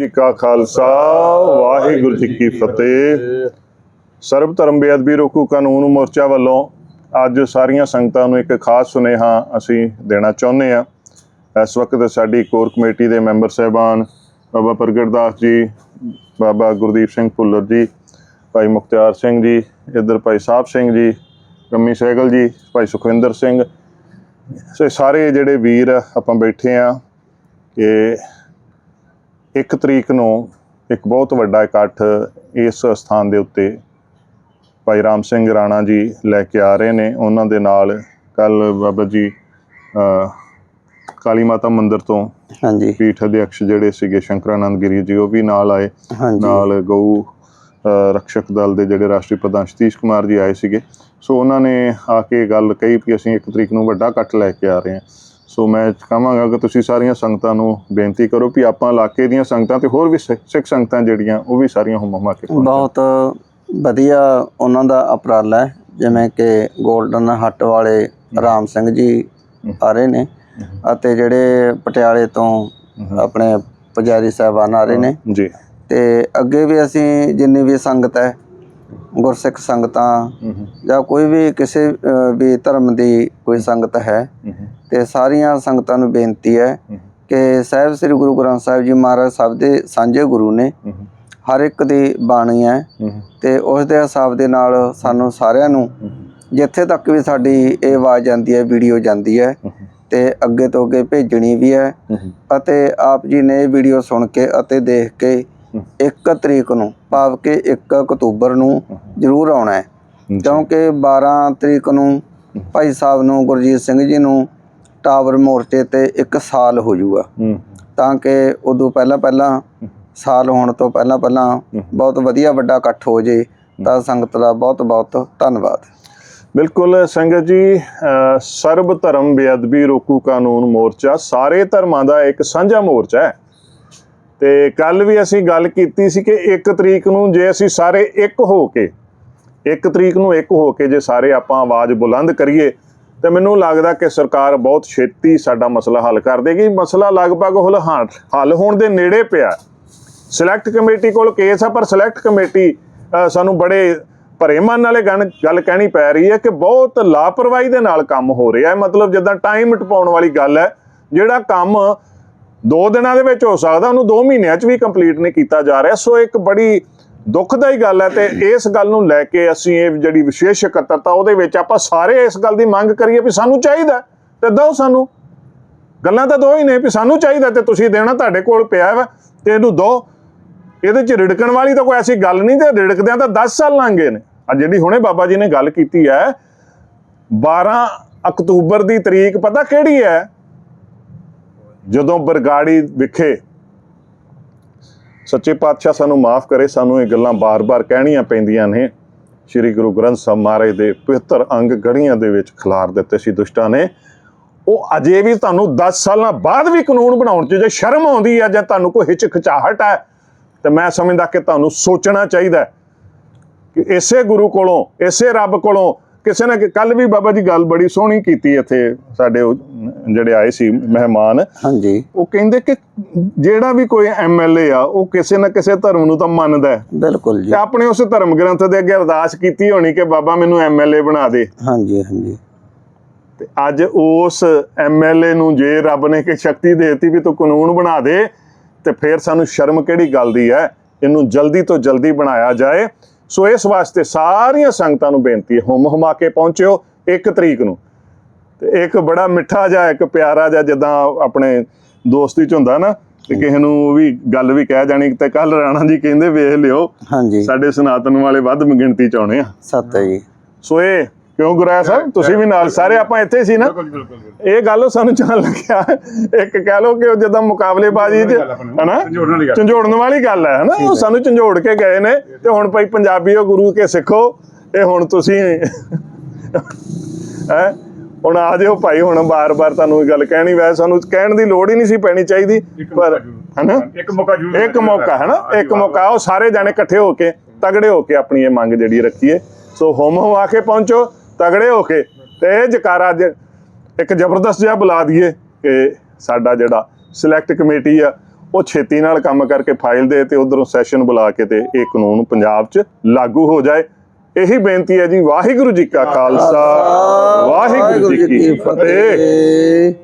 ਜੀ ਕਾ ਖਾਲਸਾ, ਵਾਹਿਗੁਰੂ ਜੀ ਕੀ ਫਤਿਹ। ਸਰਬ ਧਰਮ ਬੇਅਦਬੀ ਰੋਕੂ ਕਾਨੂੰਨ ਮੋਰਚਾ ਵੱਲੋਂ ਅੱਜ ਸਾਰੀਆਂ ਸੰਗਤਾਂ ਨੂੰ ਇੱਕ ਖਾਸ ਸੁਨੇਹਾ ਅਸੀਂ ਦੇਣਾ ਚਾਹੁੰਦੇ ਆ ਇਸ ਵਕਤ ਸਾਡੀ ਕੋਰ ਕਮੇਟੀ ਦੇ ਮੈਂਬਰ ਸਹਿਬਾਨ ਬਾਬਾ ਪ੍ਰਗਟਦਾਸ ਜੀ, ਬਾਬਾ ਗੁਰਦੀਪ ਸਿੰਘ ਭੁੱਲਰ ਜੀ, ਭਾਈ ਮੁਖਤਿਆਰ ਸਿੰਘ ਜੀ, ਇੱਧਰ ਭਾਈ ਸਾਹਿਬ ਸਿੰਘ ਜੀ, ਰਮੀ ਸਹਿਗਲ ਜੀ, ਭਾਈ ਸੁਖਵਿੰਦਰ ਸਿੰਘ। ਸੋ ਸਾਰੇ ਜਿਹੜੇ ਵੀਰ ਆਪਾਂ ਬੈਠੇ ਆ ਕਿ ਇੱਕ ਤਰੀਕ ਨੂੰ ਇੱਕ ਬਹੁਤ ਵੱਡਾ ਇਕੱਠ ਇਸ ਸਥਾਨ ਦੇ ਉੱਤੇ ਭਾਈ ਰਾਮ ਸਿੰਘ ਰਾਣਾ ਜੀ ਲੈ ਕੇ ਆ ਰਹੇ ਨੇ। ਉਹਨਾਂ ਦੇ ਨਾਲ ਕੱਲ ਬਾਬਾ ਜੀ ਕਾਲੀ ਮਾਤਾ ਮੰਦਿਰ ਤੋਂ ਹਾਂਜੀ। ਪੀਠ ਅਧਿਕਸ਼ ਜਿਹੜੇ ਸੀਗੇ ਸ਼ੰਕਰਾਨੰਦ ਗਿਰੀ ਜੀ ਉਹ ਵੀ ਨਾਲ ਆਏ। ਨਾਲ ਗਊ ਰਕਸ਼ਕ ਦਲ ਦੇ ਜਿਹੜੇ ਰਾਸ਼ਟਰੀ ਪ੍ਰਧਾਨ ਸਤੀਸ਼ ਕੁਮਾਰ ਜੀ ਆਏ ਸੀਗੇ। ਸੋ ਉਹਨਾਂ ਨੇ ਆ ਕੇ ਗੱਲ ਕਹੀ ਕਿ ਅਸੀਂ ਇੱਕ ਤਰੀਕ ਨੂੰ ਵੱਡਾ ਇਕੱਠ ਲੈ ਕੇ ਆ ਰਹੇ ਹਾਂ। ਸੋ ਮੈਂ ਕਹਾਂਗਾ ਕਿ ਤੁਸੀਂ ਸਾਰੀਆਂ ਸੰਗਤਾਂ ਨੂੰ ਬੇਨਤੀ ਕਰੋ ਕਿ ਆਪਾਂ ਇਲਾਕੇ ਦੀਆਂ ਸੰਗਤਾਂ ਤੇ ਹੋਰ ਵੀ ਸਿੱਖ ਸੰਗਤਾਂ ਜਿਹੜੀਆਂ ਉਹ ਵੀ ਸਾਰੀਆਂ ਹੁਮ ਹੁਮਾ ਕੇ। ਬਹੁਤ ਵਧੀਆ ਉਹਨਾਂ ਦਾ ਉਪਰਾਲਾ ਹੈ ਜਿਵੇਂ ਕਿ 골ਡਨ ਹੱਟ ਵਾਲੇ ਰਾਮ ਸਿੰਘ ਜੀ ਆ ਰਹੇ ਨੇ ਅਤੇ ਜਿਹੜੇ ਪਟਿਆਲੇ ਤੋਂ ਆਪਣੇ ਪੁਜਾਰੀ ਸਾਹਿਬਾਨ ਆ ਰਹੇ ਨੇ ਜੀ। ਤੇ ਅੱਗੇ ਵੀ ਅਸੀਂ ਜਿੰਨੀ ਵੀ ਸੰਗਤ ਹੈ ਗੁਰਸਿੱਖ ਸੰਗਤਾਂ ਜਾਂ ਕੋਈ ਵੀ ਕਿਸੇ ਵੀ ਧਰਮ ਦੀ ਕੋਈ ਸੰਗਤ ਹੈ ਤੇ ਸਾਰੀਆਂ ਸੰਗਤਾਂ ਨੂੰ ਬੇਨਤੀ ਹੈ ਕਿ ਸਾਹਿਬ ਸ੍ਰੀ ਗੁਰੂ ਗ੍ਰੰਥ ਸਾਹਿਬ ਜੀ ਮਹਾਰਾਜ ਸਭ ਦੇ ਸਾਂਝੇ ਗੁਰੂ ਨੇ ਹਰ ਇੱਕ ਦੀ ਬਾਣੀ ਹੈ ਤੇ ਉਸ ਦੇ ਹਿਸਾਬ ਦੇ ਨਾਲ ਸਾਨੂੰ ਸਾਰਿਆਂ ਨੂੰ ਜਿੱਥੇ ਤੱਕ ਵੀ ਸਾਡੀ ਇਹ ਆਵਾਜ਼ ਜਾਂਦੀ ਹੈ ਵੀਡੀਓ ਜਾਂਦੀ ਹੈ ਤੇ ਅੱਗੇ ਤੋਂ ਅੱਗੇ ਭੇਜਣੀ ਵੀ ਹੈ ਅਤੇ ਆਪ ਜੀ ਨੇ ਇਹ ਵੀਡੀਓ ਸੁਣ ਕੇ ਅਤੇ ਦੇਖ ਕੇ 1 ਤਰੀਕ ਨੂੰ ਭਾਵ ਕਿ 1 ਅਕਤੂਬਰ ਨੂੰ ਜ਼ਰੂਰ ਆਉਣਾ ਹੈ। ਕਿਉਂਕਿ 12 ਤਰੀਕ ਨੂੰ ਭਾਈ ਸਾਹਿਬ ਨੂੰ ਗੁਰਜੀਤ ਸਿੰਘ ਜੀ ਨੂੰ ਟਾਵਰ ਮੋਰਚੇ ਤੇ 1 ਸਾਲ ਹੋ ਜਾਊਗਾ ਤਾਂ ਕਿ ਉਦੋਂ ਪਹਿਲਾਂ ਪਹਿਲਾਂ ਸਾਲ ਹੋਣ ਤੋਂ ਪਹਿਲਾਂ ਪਹਿਲਾਂ ਬਹੁਤ ਵਧੀਆ ਵੱਡਾ ਇਕੱਠ ਹੋ ਜੇ ਤਾਂ ਸੰਗਤ ਦਾ ਬਹੁਤ ਬਹੁਤ ਧੰਨਵਾਦ। ਬਿਲਕੁਲ ਸੰਗਤ ਜੀ ਸਰਬ ਧਰਮ ਬੇਅਦਬੀ ਰੋਕੂ ਕਾਨੂੰਨ ਮੋਰਚਾ ਸਾਰੇ ਧਰਮਾਂ ਦਾ ਇੱਕ ਸਾਂਝਾ ਮੋਰਚਾ ਹੈ। ਤੇ ਕੱਲ ਵੀ ਅਸੀਂ ਗੱਲ ਕੀਤੀ ਸੀ ਕਿ 1 ਤਰੀਕ ਨੂੰ ਜੇ ਅਸੀਂ ਸਾਰੇ ਇੱਕ ਹੋ ਕੇ 1 ਤਰੀਕ ਨੂੰ ਇੱਕ ਹੋ ਕੇ ਜੇ ਸਾਰੇ ਆਪਾਂ ਆਵਾਜ਼ ਬੁਲੰਦ ਕਰੀਏ ਤੇ ਮੈਨੂੰ ਲੱਗਦਾ ਕਿ ਸਰਕਾਰ ਬਹੁਤ ਛੇਤੀ ਸਾਡਾ ਮਸਲਾ ਹੱਲ ਕਰ ਦੇਗੀ। ਮਸਲਾ ਲਗਭਗ ਹੁਲ ਹਾਂ- ਹੱਲ ਹੋਣ ਦੇ ਨੇੜੇ ਪਿਆ। ਸਿਲੈਕਟ ਕਮੇਟੀ ਕੋਲ ਕੇਸ ਆ, ਪਰ ਸਿਲੈਕਟ ਕਮੇਟੀ ਸਾਨੂੰ ਬੜੇ ਭਰੇ ਮਨ ਵਾਲੇ ਗਣ- ਗੱਲ ਕਹਿਣੀ ਪੈ ਰਹੀ ਹੈ ਕਿ ਬਹੁਤ ਲਾਪਰਵਾਹੀ ਦੇ ਨਾਲ ਕੰਮ ਹੋ ਰਿਹਾ ਹੈ। ਮਤਲਬ ਜਿੱਦਾਂ ਟਾਈਮ ਟਪਾਉਣ ਵਾਲੀ ਗੱਲ ਹੈ, ਜਿਹੜਾ ਕੰਮ ਦੋ ਦਿਨਾਂ ਦੇ ਵਿੱਚ ਹੋ ਸਕਦਾ, ਉਹਨੂੰ 2 ਮਹੀਨਿਆਂ 'ਚ ਵੀ ਕੰਪਲੀਟ ਨਹੀਂ ਕੀਤਾ ਜਾ ਰਿਹਾ। ਸੋ ਇੱਕ ਬੜੀ ਦੁੱਖ ਦਾ ਹੀ ਗੱਲ ਹੈ ਤੇ ਇਸ ਗੱਲ ਨੂੰ ਲੈ ਕੇ ਅਸੀਂ ਇਹ ਜਿਹੜੀ ਵਿਸ਼ੇਸ਼ ਇਕੱਤਰਤਾ ਉਹਦੇ ਵਿੱਚ ਆਪਾਂ ਸਾਰੇ ਇਸ ਗੱਲ ਦੀ ਮੰਗ ਕਰੀਏ ਵੀ ਸਾਨੂੰ ਚਾਹੀਦਾ ਹੈ, ਤੇ ਦਿਓ ਸਾਨੂੰ। ਗੱਲਾਂ ਤਾਂ ਦੋ ਹੀ ਨੇ ਵੀ ਸਾਨੂੰ ਚਾਹੀਦਾ ਤੇ ਤੁਸੀਂ ਦੇਣਾ ਤੁਹਾਡੇ ਕੋਲ ਪਿਆ ਵਾ, ਤੇ ਇਹਨੂੰ ਦੋ ਇਹਦੇ ਚ ਰਿੜਕਣ ਵਾਲੀ ਤਾਂ ਕੋਈ ਐਸੀ ਗੱਲ ਨਹੀਂ ਤੇ ਰਿੜਕਦਿਆਂ ਤਾਂ 10 ਸਾਲ ਲੰਘ ਨੇ। ਆ ਜਿਹੜੀ ਹੁਣੇ ਬਾਬਾ ਜੀ ਨੇ ਗੱਲ ਕੀਤੀ ਹੈ 12 ਅਕਤੂਬਰ ਦੀ ਤਰੀਕ ਪਤਾ ਕਿਹੜੀ ਹੈ? ਜਦੋਂ ਬਰਗਾੜੀ ਵਿਖੇ ਸੱਚੇ ਪਾਤਸ਼ਾਹ ਸਾਨੂੰ ਮਾਫ ਕਰੇ, ਸਾਨੂੰ ਇਹ ਗੱਲਾਂ ਬਾਰ-ਬਾਰ ਕਹਿਣੀਆਂ ਪੈਂਦੀਆਂ ਨੇ। ਸ੍ਰੀ ਗੁਰੂ ਗ੍ਰੰਥ ਸਾਹਿਬ ਮਹਾਰਾਜ ਦੇ ਪਵਿੱਤਰ ਅੰਗ ਗੜੀਆਂ ਦੇ ਵਿੱਚ ਖਿਲਾਰ ਦਿੱਤੇ ਸੀ ਦੁਸ਼ਟਾਂ ਨੇ। ਉਹ ਅਜੇ ਵੀ ਤੁਹਾਨੂੰ 10 ਸਾਲਾਂ ਬਾਅਦ ਵੀ ਕਾਨੂੰਨ ਬਣਾਉਣ 'ਚ ਜੇ ਸ਼ਰਮ ਆਉਂਦੀ ਹੈ ਜਾਂ ਤੁਹਾਨੂੰ ਕੋਈ ਹਿਚਕਚਾਹਟ ਹੈ ਤੇ ਮੈਂ ਸਮਝਦਾ ਕਿ ਤੁਹਾਨੂੰ ਸੋਚਣਾ ਚਾਹੀਦਾ ਕਿ ਇਸੇ ਗੁਰੂ ਕੋਲੋਂ, ਇਸੇ ਰੱਬ ਕੋਲੋਂ ਕਿਸੇ ਨੇ ਕੱਲ ਵੀ ਬਾਬਾ ਜੀ ਗੱਲ ਬੜੀ ਸੋਹਣੀ ਕੀਤੀ ਇੱਥੇ ਸਾਡੇ ਉਹ ਜਿਹੜੇ ਆਏ ਸੀ ਮਹਿਮਾਨ ਹਾਂਜੀ। ਉਹ ਕਹਿੰਦੇ ਕਿ ਜਿਹੜਾ ਵੀ ਕੋਈ ਐਮਐਲਏ ਆ ਉਹ ਕਿਸੇ ਨਾ ਕਿਸੇ ਧਰਮ ਨੂੰ ਤਾਂ ਮੰਨਦਾ ਹੈ। ਬਿਲਕੁਲ ਜੀ। ਤੇ ਆਪਣੇ ਉਸ ਧਰਮ ਗ੍ਰੰਥ ਦੇ ਅੱਗੇ ਅਰਦਾਸ ਕੀਤੀ ਹੋਣੀ ਕਿ ਬਾਬਾ ਮੈਨੂੰ ਐਮਐਲਏ ਬਣਾ ਦੇ। ਹਾਂਜੀ ਹਾਂਜੀ। ਤੇ ਅੱਜ ਉਸ ਐਮਐਲਏ ਨੂੰ ਜੇ ਰੱਬ ਨੇ ਕਿ ਸ਼ਕਤੀ ਦੇਤੀ ਵੀ ਤੂੰ ਕਾਨੂੰਨ ਬਣਾ ਦੇ ਤੇ ਫਿਰ ਸਾਨੂੰ ਸ਼ਰਮ ਕਿਹੜੀ ਗੱਲ ਦੀ ਹੈ? ਇਹਨੂੰ ਜਲਦੀ ਤੋਂ ਜਲਦੀ ਬਣਾਇਆ ਜਾਏ। ਸੋ ਇਸ ਵਾਸਤੇ ਸਾਰੀਆਂ ਸੰਗਤਾਂ ਨੂੰ ਬੇਨਤੀ ਹੈ ਹੁਮ ਹੁਮਾ ਕੇ ਪਹੁੰਚਿਓ 1 ਤਰੀਕ ਨੂੰ। ਤੇ ਇੱਕ ਬੜਾ ਮਿੱਠਾ ਜਿਹਾ ਇੱਕ ਪਿਆਰਾ ਜਿਹਾ ਜਿੱਦਾਂ ਆਪਣੇ ਦੋਸਤੀ ਚ ਹੁੰਦਾ ਨਾ ਤੇ ਕਿਸੇ ਨੂੰ ਉਹ ਵੀ ਗੱਲ ਵੀ ਕਹਿ ਜਾਣੀ ਤੇ ਕੱਲ ਰਾਣਾ ਜੀ ਕਹਿੰਦੇ ਵੇਖ ਲਿਓ ਹਾਂਜੀ। ਸਾਡੇ ਸਨਾਤਨ ਵਾਲੇ ਵੱਧ ਗਿਣਤੀ ਚ ਆਉਣੇ ਆ। ਸੱਤ ਹੈ ਜੀ। ਸੋ ਇਹ ਕਿਉਂ ਗੁਰਾਇਆ ਸਾਹਿਬ? ਤੁਸੀਂ ਵੀ ਨਾਲ ਸਾਰੇ ਆਪਾਂ ਇੱਥੇ ਸੀ ਨਾ। ਇਹ ਗੱਲ ਉਹ ਸਾਨੂੰ ਜਾਣ ਲੱਗਿਆ। ਇੱਕ ਕਹਿ ਲਓ ਕਿ ਉਹ ਜਦੋਂ ਮੁਕਾਬਲੇਬਾਜ਼ੀ ਚ ਹਨਾ? ਝੰਜੋੜਨ ਵਾਲੀ ਗੱਲ। ਹੈ ਹਨਾ? ਉਹ ਸਾਨੂੰ ਝੰਜੋੜ ਕੇ ਗਏ ਨੇ ਤੇ ਹੁਣ ਭਾਈ ਪੰਜਾਬੀਓ ਗੁਰੂ ਕੇ ਸਿੱਖੋ ਇਹ ਹੁਣ ਤੁਸੀਂ ਹੈ? ਹੁਣ ਆ ਜਿਓ ਭਾਈ ਹੁਣ ਬਾਰ-ਬਾਰ ਤੁਹਾਨੂੰ ਇਹ ਗੱਲ ਕਹਿਣੀ ਵੈ ਸਾਨੂੰ ਕਹਿਣ ਦੀ ਲੋੜ ਹੀ ਨਹੀਂ ਸੀ ਪੈਣੀ ਚਾਹੀਦੀ ਪਰ ਹਨਾ? ਇੱਕ ਮੌਕਾ ਜ਼ਰੂਰ ਇੱਕ ਮੌਕਾ ਹੈ ਨਾ ਇੱਕ ਮੌਕਾ ਉਹ ਸਾਰੇ ਜਾਣੇ ਇਕੱਠੇ ਹੋ ਕੇ ਤਗੜੇ ਹੋ ਕੇ ਆਪਣੀ ਇਹ ਮੰਗ ਜਿਹੜੀ ਰੱਖੀਏ। ਸੋ ਹੋਮ ਹੋ ਆ ਕੇ ਪਹੁੰਚੋ ਤਗੜੇ ਹੋ ਕੇ ਤੇ ਇਹ ਜਕਾਰਾ ਇੱਕ ਜ਼ਬਰਦਸਤ ਜਿਹਾ ਬੁਲਾ ਦਈਏ ਕਿ ਸਾਡਾ ਜਿਹੜਾ ਸਿਲੈਕਟ ਕਮੇਟੀ ਆ ਉਹ ਛੇਤੀ ਨਾਲ ਕੰਮ ਕਰਕੇ ਫਾਈਲ ਦੇ ਤੇ ਉਧਰੋਂ ਸੈਸ਼ਨ ਬੁਲਾ ਕੇ ਤੇ ਇਹ ਕਾਨੂੰਨ ਪੰਜਾਬ 'ਚ ਲਾਗੂ ਹੋ ਜਾਏ। ਇਹੀ ਬੇਨਤੀ ਹੈ ਜੀ ਵਾਹਿਗੁਰੂ ਜੀ ਕਾ ਖਾਲਸਾ ਵਾਹਿਗੁਰੂ ਜੀ ਕੀ ਫਤਿਹ।